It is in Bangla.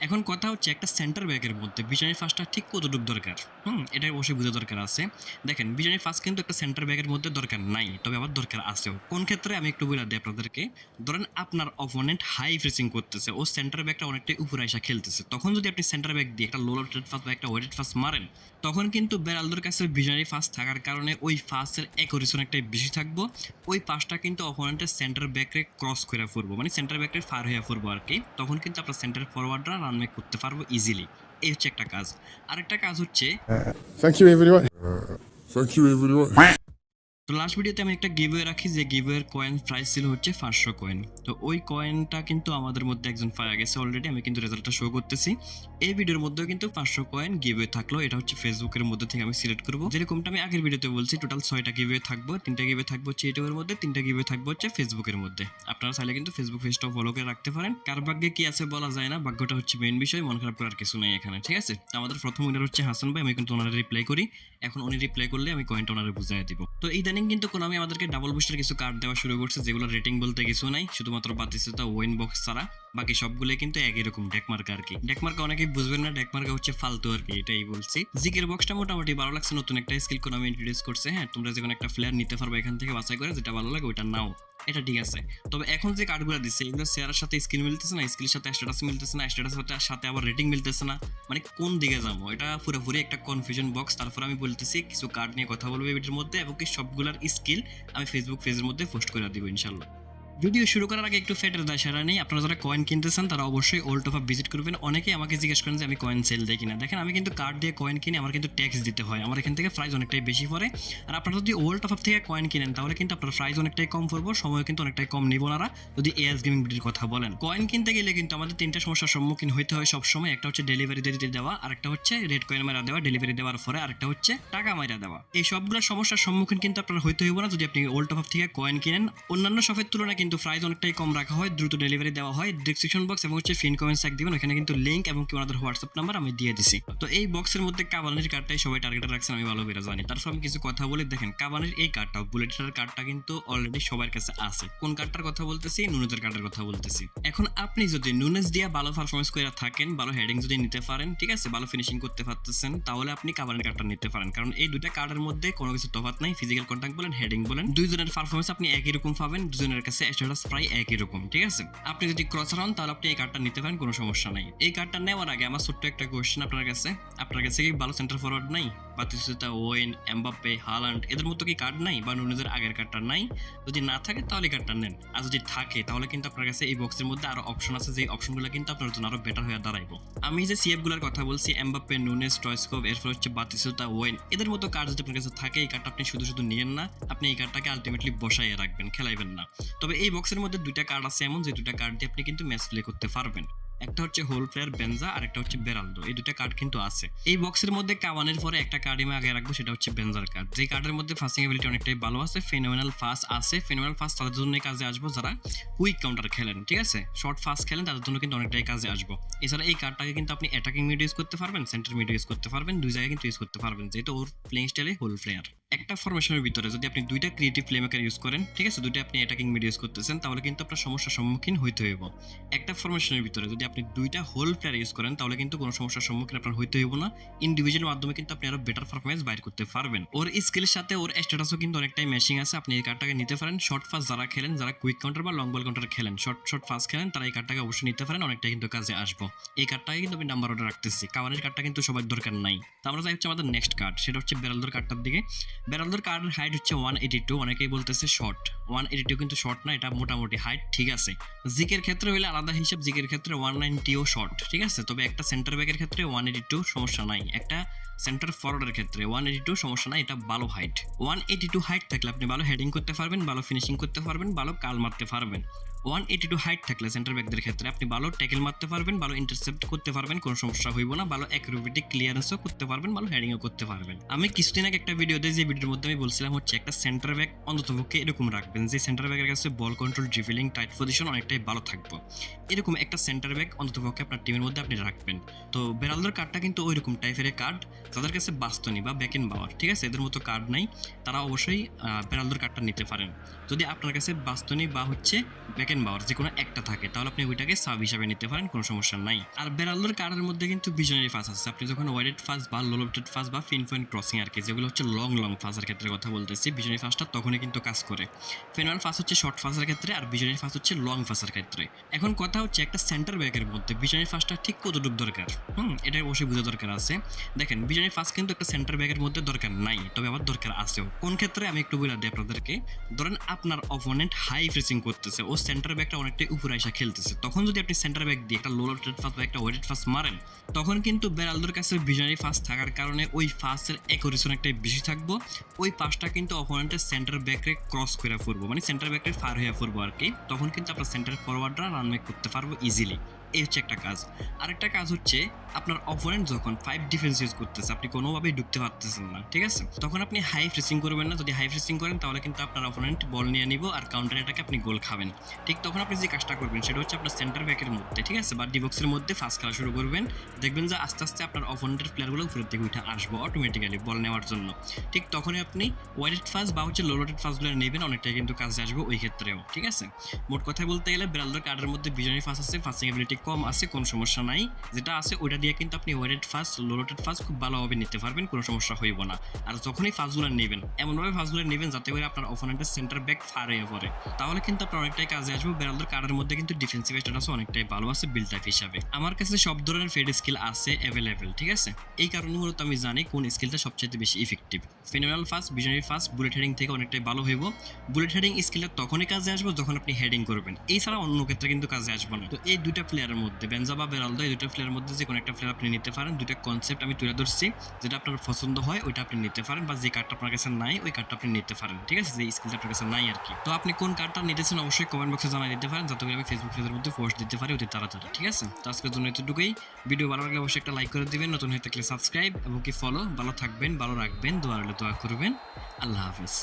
এখন কথা হচ্ছে একটা সেন্টার ব্যাকের মধ্যে। বিজনেস ফার্স্টটা ঠিক কতটুকু দরকার? হুম এটা অবশ্যই বোঝা দরকার আছে। দেখেন বিজনেস ফার্স্ট কিন্তু একটা সেন্টার ব্যাকের মধ্যে দরকার নাই, তবে আবার দরকার আছেও। কোন ক্ষেত্রে? আমি একটু বলে দিই আপনাদেরকে। ধরেন আপনার অপোনেন্ট হাই ফ্রেসিং করতেছে, ও সেন্টার ব্যাকটা অনেকটাই উপরে এসে খেলতেছে। তখন যদি আপনি সেন্টার ব্যাক দিয়ে একটা লোলার ট্রেড ফাস্ট বা একটা ওয়েটেড ফাস্ট মারেন, তখন কিন্তু বেরালদের কাছে বিজনারি ফাস্ট থাকার কারণে ওই ফাস্টের অ্যাকুরেশন অনেকটাই বেশি থাকব। ওই পাসটা কিন্তু অপোনেন্টের সেন্টার ব্যাকরে ক্রস করে ফুরবো মানে সেন্টার ব্যাকরে ফার হয়ে ফুরবো আর কি তখন কিন্তু আপনার সেন্টার ফরওয়ার্ডরা রান মেক করতে পারব ইজিলি এই হচ্ছে একটা কাজ। আরেকটা কাজ হচ্ছে thank you everyone thank you everyone. তো লাস্ট ভিডিওতে আমি একটা গিভওয়ে রাখি, যে গিভওয়ের কয়েন প্রাইস ছিল হচ্ছে পাঁচশো কয়েন তো ওই কয়েনটা কিন্তু আমাদের মধ্যে একজন পাওয়া গেছে অলরেডি আমি কিন্তু রেজাল্টটা শো করতেছি। এই ভিডিওর মধ্যেও কিন্তু পাঁচশো কয়েন গিভওয়ে থাকল, এটা হচ্ছে ফেসবুকের মধ্যে থেকে আমি সিলেক্ট করব। যেরকমটা আমি আগের ভিডিওতে বলছি টোটাল ছয়টা গিভওয়ে থাকব, তিনটা গিভওয়ে থাকব হচ্ছে ইউটিউবের মধ্যে, তিনটা গিভওয়ে থাকব হচ্ছে ফেসবুকের মধ্যে। আপনারা চাইলে কিন্তু ফেসবুক পেজটাও ফলো করে রাখতে পারেন। কার ভাগ্যে কি আছে বলা যায় না, ভাগ্যটা হচ্ছে মেন বিষয়, মন খারাপ করার কিছু নেই এখানে, ঠিক আছে? আমাদের প্রথম উইনার হচ্ছে হাসান ভাই, আমি কিন্তু ওনারা রিপ্লাই করি। এখন উনি রিপ্লাই করলে আমি কয়েনটা ওনারা বুঝাই দিব। তো কিন্তু কোনো, আমি আমাদেরকে ডাবল বুস্টার কিছু কার্ড দেওয়া শুরু করছে, যেগুলো রেটিং বলতে কিছু নাই, শুধুমাত্র পাতিছে তো ওয়েন বক্স ছাড়া। বাকি সবগুলো কিন্তু একই রকম ডেকমার্ক আর কি। ডেকমার্ক অনেকেই বুঝবেন না ডেকমার্ক হচ্ছে ফালতু আর কি, এটাই বলছি। জিকের বক্সটা মোটামুটি ভালো লাগছে, নতুন একটা স্কিল কোনো আমি ইন্ট্রোডিউস করছে হ্যাঁ তোমরা যে একটা প্লেয়ার নিতে পারবে এখান থেকে বাছাই করে, যেটা ভালো লাগে ওইটা নাও, এটা ঠিক আছে। তবে এখন যে কার্ডগুলো দিচ্ছে, এগুলো শেয়ারের সাথে স্কিল মিলতেছে না স্কিলের সাথে স্ট্যাটাস মিলতেছে না স্ট্যাটাস সাথে আবার রেটিং মিলতেছে না মানে কোন দিকে যাব? এটা পুরোপুরি একটা কনফিউশন বক্স তারপর আমি বলতেছি, কিছু কার্ড নিয়ে কথা বলব এটার মধ্যে, এবং কি সবগুলোর স্কিল আমি ফেসবুক পেজের মধ্যে পোস্ট করে দিব ইনশাল্লাহ ভিডিও শুরু করার আগে একটু ফেটের দায় সারা নেই। আপনারা যারা কয়েন কিনতে চান, তারা অবশ্যই ওল্ড অফ ভিজিট করবেন। অনেকেই আমাকে জিজ্ঞেস করেন যে, আমি কয়েন সেল দেই কিনা? দেখেন, আমি কিন্তু কার্ড দিয়ে কয়েন কিনে, আমার কিন্তু ট্যাক্স দিতে হয়। আমার এখান থেকে প্রাইস অনেকটাই বেশি পড়ে। আর আপনারা যদি ওল্ড অফ থেকে কয়েন কিনেন, তাহলে কিন্তু আপনার প্রাইস অনেকটাই কম পড়ব সময় কিন্তু অনেকটাই কম নিব ওনারা। যদি এএস গেমিং বিডির কথা বলেন। কয়েন কিনতে গেলে কিন্তু আমাদের তিনটা সমস্যার সম্মুখীন হইতে হয় সবসময়। একটা হচ্ছে ডেলিভারি দিতে দেওয়া আরেকটা হচ্ছে রেড কয়েন মারা দেওয়া ডেলিভারি দেওয়ার পরে আরেকটা হচ্ছে টাকা মারা দেওয়া। এই সবগুলো সমস্যার সম্মুখীন কিন্তু আপনার হইতে হইব না। যদি আপনি ওল্ড অফ থেকে কয়েন কিনেন, অন্যান্য শপের তুলনায় কিন্তু প্রাইস অনেকটাই কম রাখা হয়, দ্রুত ডেলিভারি দেওয়া হয়। ডিসক্রিপশন বক্স এবং হচ্ছে ফিন কমেন্টস এক দিবেন, ওখানে কিন্তু লিঙ্ক এবং কি ওনাদের হোয়াটসঅ্যাপ নাম্বার আমি দিয়ে দিছি। তো এই বক্সের মধ্যে কাবানের কার্ডটাই সবাই টার্গেটে রাখছেন আমি ভালো করে জানি। তারপর আমি কিছু কথা বলে, দেখেন কাবানের এই কার্ডটা বুলেটের কার্ডটা কিন্তু অলরেডি সবার কাছে আছে। কোন কার্ডটার কথা বলতেছি? নুনেজের কার্ডের কথা বলতেছি। এখন আপনি যদি নুনেজ দিয়ে ভালো পারফরমেন্স করে থাকেন, ভালো হেডিং যদি নিতে পারেন, ঠিক আছে, ভালো ফিনিশিং করতে পারতেছেন, তাহলে আপনি কাবানের কার্ডটা নিতে পারেন। কারণ এই দুটা কার্ডের মধ্যে কোনো কিছু তফাৎ নাই। ফিজিক্যাল কন্ট্যাক্ট বলেন হেডিং বলেন, দুইজনের পারফরমেন্স আপনি একই রকম পাবেন দুজনের কাছে স্ট্যাটাস প্রায় একই রকম, ঠিক আছে? আপনি যদি ক্রসার হন তাহলে আপনি এই কার্ডটা নিতে পারেন, কোনো সমস্যা নাই। এই কার্ডটা নেওয়ার আগে আমার ছোট্ট একটা কোয়েশ্চেন আপনার কাছে। আপনার কাছে কি ভালো সেন্টার ফরওয়ার্ড নাই? বাতিসুতা ওয়েন, এমবাপ্পে, হালান্ড, এদের মতো কি কার্ড নাই? বা নুনেজের আগের কার্ডটা নাই? যদি না থাকে তাহলে কার্ডটা নেন। আর যদি থাকে, তাহলে কিন্তু আপনার কাছে এই বক্সের মধ্যে আরও অপশন আছে যে অপশনগুলো কিন্তু আপনার জন্য আরও বেটার হয়ে দাঁড়াইবো। আমি যে সিএফগুলোর কথা বলছি, এমবাপ্পে, নুনেস, টয়স্কোপ, এরপর হচ্ছে বাতিসুতা ওয়েন, এদের মতো কার্ড যদি আপনার কাছে থাকে, এই কার্ডটা আপনি শুধু শুধু নিয়েন না, আপনি এই কার্ডটাকে আলটিমেটলি বসাইয়ে রাখবেন, খেলাইবেন না। তবে এই বক্সের মধ্যে দুইটা কার্ড আছে এমন, যে দুইটা কার্ড দিয়ে আপনি কিন্তু ম্যাচ প্লে করতে পারবেন। একটা হচ্ছে হোল প্লেয়ার বেনজা আর একটা হচ্ছে বেরালদো এই দুটা কার্ড কিন্তু আছে। এই বক্সের মধ্যে কাওয়ানের পরে একটা কার্ড আমি আগে রাখব, সেটা হচ্ছে বেনজার কার্ড যে কার্ডের মধ্যে ফাস্টিং এবিলিটি অনেকটাই ভালো আছে ফেনোমেনাল ফাস্ট আছে। ফেনোমেনাল ফাস্ট তাদের জন্য কাজে আসব যারা কুইক কাউন্টার খেলেন, ঠিক আছে? শর্ট ফাস্ট খেলেন, তাদের জন্য কিন্তু অনেকটাই কাজে আসব। এছাড়া এই কার্ডটাকে কিন্তু আপনি অ্যাটাকিং মিড ইউজ করতে পারবেন সেন্টার মিড ইউজ করতে পারবেন, দুই জায়গায় কিন্তু ইউজ করতে পারবেন, যেহেতু ওর প্লেইং স্টাইলে হোল প্লেয়ার একটা ফরমেশনের ভিতরে যদি আপনি দুইটা ক্রিয়েটিভ প্লেমেকার ইউজ করেন, ঠিক আছে? দুইটা আপনি অ্যাটাকিং মিড ইউজ করতেছেন, তাহলে কিন্তু আপনার সমস্যার সম্মুখীন হইতে হইব। একটা ফরমেশনের ভিতরে যদি আপনি দুইটা হোল প্লেয়ার ইউজ করেন, তাহলে কিন্তু কোনো সমস্যার সম্মুখীন আপনার হইতে হইব না। ইন্ডিভিজুয়াল মাধ্যমে কিন্তু আপনি আরও বেটার পারফরমেন্স বাইর করতে পারবেন। ওর স্কিলের সাথে ওর স্ট্যাটাসও কিন্তু অনেকটাই ম্যাচিং আছে। আপনি এই কার্ডটাকে নিতে পারেন। শর্ট ফাস্ট যারা খেলেন, যারা কুইক কাউন্টার বা লং বল কাউন্টার খেলেন শর্ট শর্ট ফাস্ট খেলেন, তারা এই কার্ডটাকে অবশ্যই নিতে পারেন। অনেকটা কিন্তু কাজে আসব। এই কার্ডটাকে কিন্তু আমি নাম্বার অর্ডার রাখতেছি। কাওয়ানের কার্ডটা কিন্তু সবার দরকার নাই। তো আমরা যাই হচ্ছে আমাদের নেক্সট কার্ড সেটা হচ্ছে বেরালদর কার্ডটার দিকে। বেরালদর কার্ডের হাইট হচ্ছে ওয়ান এইটি টু অনেকেই বলতেছে শর্ট ওয়ান এইটি টু কিন্তু শর্ট না, এটা মোটামুটি হাইট ঠিক আছে। জিকের ক্ষেত্রে হইলে আলাদা হিসাব জিকের ক্ষেত্রে ওয়ান নাইনটিও শর্ট ঠিক আছে? তবে একটা সেন্টার ব্যাকের ক্ষেত্রে ওয়ান এইটি টু সমস্যা নাই। একটা সেন্টার ফরওয়ার্ডের ক্ষেত্রে ওয়ান এইটি টু সমস্যা নাই, এটা ভালো height one eighty two height থাকলে আপনি ভালো হেডিং করতে পারবেন, ভালো ফিনিশিং করতে পারবেন, ভালো কাল মারতে পারবেন। ওয়ান এইটি টু হাইট থাকলে সেন্টার ব্যাকদের ক্ষেত্রে আপনি ভালো ট্যাকেল মারতে পারবেন, ভালো ইন্টারসেপ্ট করতে পারবেন, কোনো সমস্যা হইব না, ভালো অ্যাক্রোবেটিক ক্লিয়ারেন্সও করতে পারবেন, ভালো হেডিংও করতে পারবেন। আমি কিছুদিন আগে একটা ভিডিও দিই, যে ভিডিওর মধ্যে আমি বলছিলাম হচ্ছে একটা সেন্টার ব্যাক অন্ততপক্ষে এরকম রাখবেন, যে সেন্টার ব্যাকের কাছে ball control dribbling tight position অনেকটাই ভালো থাকব। এরকম একটা সেন্টার ব্যাক অন্ততপক্ষে আপনার টিমের মধ্যে আপনি রাখবেন। তো বেরালদর কার্ডটা কিন্তু ওই রকম টাইপের কার্ড তাদের কাছে বাস্তনি বা ব্যাকেন বাওয়ার ঠিক আছে? এদের মতো কার্ড নাই, তারা অবশ্যই বেরালদোর কার্ডটা নিতে পারেন। যদি আপনার কাছে বাস্তনি বা হচ্ছে ব্যাকেন বাওয়ার যে কোনো একটা থাকে, তাহলে আপনি ওইটাকে সাব হিসাবে নিতে পারেন, কোনো সমস্যা নাই। আর বেরালদোর কার্ডের মধ্যে কিন্তু ভিশনারি ফাস আছে। আপনি যখন ওয়াইডেড ফাস বা লোলোটেড ফাস বা ফিন পয়েন্ট ক্রসিং আর কি, যেগুলো হচ্ছে লং লং ফাসের ক্ষেত্রে কথা বলতেছি ভিশনারি ফাসটা তখনই কিন্তু কাজ করে। ফেনুয়াল ফাস হচ্ছে শর্ট ফাসের ক্ষেত্রে আর ভিশনারি ফাস হচ্ছে লং ফাসের ক্ষেত্রে। এখন কথা হচ্ছে একটা সেন্টার ব্যাকের মধ্যে ভিশনারি ফাসটা ঠিক কতটুকু দরকার? হুম এটা অবশ্যই বোঝা দরকার আছে। দেখেন ভিশনারি ফাস কিন্তু একটা সেন্টার ব্যাকের মধ্যে দরকার নাই, তবে আবার দরকার আছেও। কোন ক্ষেত্রে আমি একটু বলে দিই আপনাদেরকে, ধরেন আপনার অপোনেন্ট হাই প্রেসিং করতেছে, ও সেন্টার ব্যাকটা অনেকটাই উপরে এসে খেলতেছে। তখন যদি আপনি সেন্টার ব্যাক দিয়ে একটা লোলার ফাস্ট বা একটা ওয়েটেড ফাস্ট মারেন, তখন কিন্তু বেরালদোর কাছে ভিজনারি ফাস্ট থাকার কারণে ওই ফাস্টের অ্যাকুরেসি অনেকটাই বেশি থাকব। ওই পাসটা কিন্তু অপোনেন্টের সেন্টার ব্যাকরে ক্রস করে ফুরবো মানে সেন্টার ব্যাকরে ফার হয়ে ফুরবো আর কি। তখন কিন্তু আপনার সেন্টার ফরওয়ার্ডরা রান রানমেক করতে পারব ইজিলি এই হচ্ছে একটা কাজ। আরেকটা কাজ হচ্ছে আপনার অপোনেন্ট যখন ফাইভ ডিফেন্স ইউজ করতেছে, আপনি কোনোভাবেই ঢুকতে পারতেছেন না, ঠিক আছে? তখন আপনি হাই ফ্রেসিং করবেন না। যদি হাই ফ্রেসিং করেন, তাহলে কিন্তু আপনার অপোনেন্ট বল নিয়ে নিব আর কাউন্টার এটাকে আপনি গোল খাবেন। ঠিক তখন আপনি যে কাজটা করবেন, সেটা হচ্ছে আপনার সেন্টার ব্যাকের মধ্যে, ঠিক আছে? বা ডিবক্সের মধ্যে ফার্স্ট খেলা শুরু করবেন। দেখবেন যে আস্তে আস্তে আপনার অপোনেন্টের প্লেয়ারগুলো উপরের দিকে উঠে আসব অটোমেটিক্যালি বল নেওয়ার জন্য। ঠিক তখনই আপনি ওয়াইডেড ফাস্ট বা হচ্ছে লোডেড ফাস্টগুলো নেবেন, অনেকটাই কিন্তু কাজে আসবে ওই ক্ষেত্রেও, ঠিক আছে? মোট কথা বলতে গেলে ব্রালডার কার্ডের মধ্যে বিজয়ী ফাস্ট আছে ফাস্টিং এবিলিটি কম আছে, কোনো সমস্যা নাই। যেটা আছে, ওইটা দিয়ে কিন্তু আপনি ওয়াইডেড ফাস্ট লোডেড ফাস্ট খুব ভালোভাবে নিতে পারবেন, কোনো সমস্যা হইব না। আর যখনই ফাস্টগুলো নেবেন, এমনভাবে ফাস্টগুলো নেবেন যাতে করে আপনার অপোনেন্টের সেন্টার ব্যাক ফার হয়ে পড়ে। তাহলে কিন্তু আপনার অনেকটাই কাজে আসবে ব্রালডার কার্ডের মধ্যে কিন্তু ডিফেন্সিভ স্ট্যাটাস অনেকটাই ভালো আছে বিল্ড টাইপ হিসাবে। আমার কাছে সব ধরনের ফেড স্কিল আছে অ্যাভেলেবেল ঠিক আছে? এই কারণে মূলত আমি জানি কোন স্কিলটা সবচেয়ে বেশি effective phenomenal fast visionary fast bullet heading থেকে অনেকটাই ভালো হইব। বুলেট হেডিং স্কিলটা তখনই কাজে আসবে যখন আপনি হেডিং করবেন। এই ছাড়া অন্য ক্ষেত্রে কিন্তু কাজে আসবে না। তো এই দুইটা প্লেয়ারের মধ্যে বেনজা বা বেরালদো এই দুটো প্লেয়ারের মধ্যে যে কোনো একটা প্লেয়ার আপনি নিতে পারেন। দুইটা কনসেপ্ট আমি তুলে ধরছি, যেটা আপনার পছন্দ হয়, ওইটা আপনি নিতে পারেন বা যে কার্ডটা আপনার কাছে নাই, ওই কার্ডটা আপনি নিতে পারেন, ঠিক আছে? যে স্কিলটা আপনার কাছে নাই আর কি। তো আপনি কোন কার্ডটা নিতেছেন অবশ্যই কমেন্ট বক্সে জানাই দিতে পারেন, যাতে করে আমি ফেসবুক পেজের মধ্যে পোস্ট দিতে পারি অতি তাড়াতাড়ি, ঠিক আছে? তো আজকের জন্য এতটুকুই। ভিডিও ভালো লাগলে অবশ্যই একটা লাইক করে দিবেন, নতুন হয়ে থাকলে সাবস্ক্রাইব এবং কি ফলো ভালো থাকবেন, ভালো রাখবেন, দোয়া দোয়া করবেন। আল্লাহ হাফিজ।